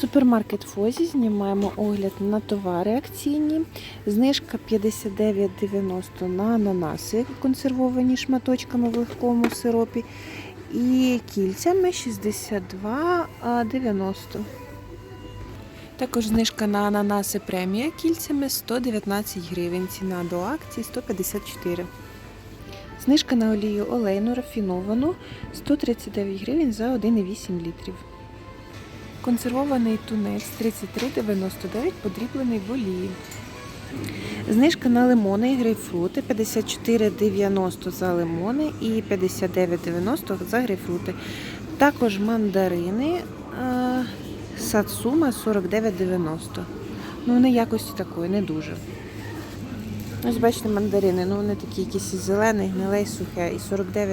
Супермаркет Фозі знімаємо огляд на товари акційні. Знижка 59,90 на ананаси, консервовані шматочками в легкому сиропі. І кільцями 62,90. Також знижка на ананаси премія кільцями 119 гривень. Ціна до акції 154. Знижка на олію олейну рафіновану 139 гривень за 1,8 літрів. Консервований тунець 33,99 подріблений в олії. Знижка на лимони і грейпфрути 54,90 за лимони і 59,90 за грейпфрути. Також мандарини е, сацума 49,90. Ну, вони якості такої, не дуже. Ось бачите, мандарини, ну вони такі якісь із зелений, гниле і сухе, і 49,90.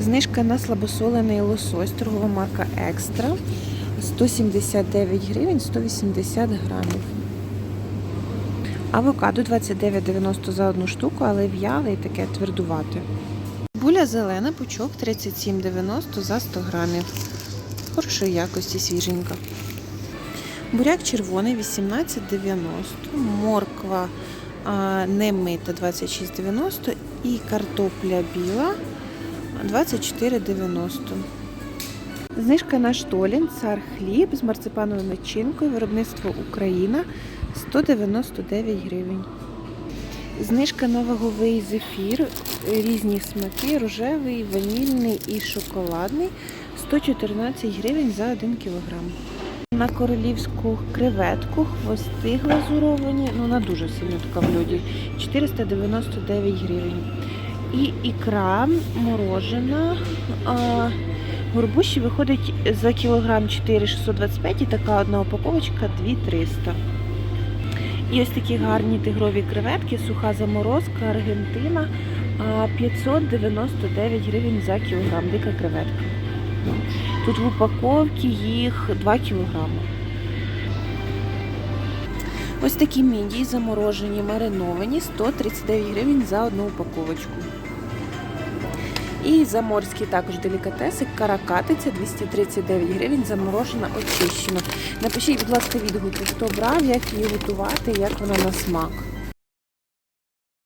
Знижка на слабосолений лосось, торгова марка Екстра. 179 гривень 180 грамів. Авокадо 29,90 за одну штуку, але в'яле і таке твердувате. Буля зелена, пучок 37,90 за 100 грамів. Хорошої якості свіженька. Буряк червоний 18,90, морква а, не мита 26,90 і картопля біла 24,90. Знижка на штолін, цар хліб з марципановою начинкою, виробництво Україна 199 гривень. Знижка на ваговий зефір, різні смаки, рожевий, ванільний і шоколадний 114 гривень за 1 кг. На королівську креветку хвости глазуровані, ну вона дуже сильно така в льоді, 499 гривень. І ікра морожена. Горбуші виходить за кілограм 4,625 і така одна упаковочка 2,300. І ось такі гарні тигрові креветки, суха заморозка, Аргентина, 599 гривень за кілограм, дика креветка. Тут в упаковці їх 2 кілограми. Ось такі мідії заморожені, мариновані, 139 гривень за одну упаковочку. І заморські також делікатеси, каракатиця 239 гривень, заморожена, очищена. Напишіть, будь ласка, відгуки, хто брав, як її готувати, як вона на смак.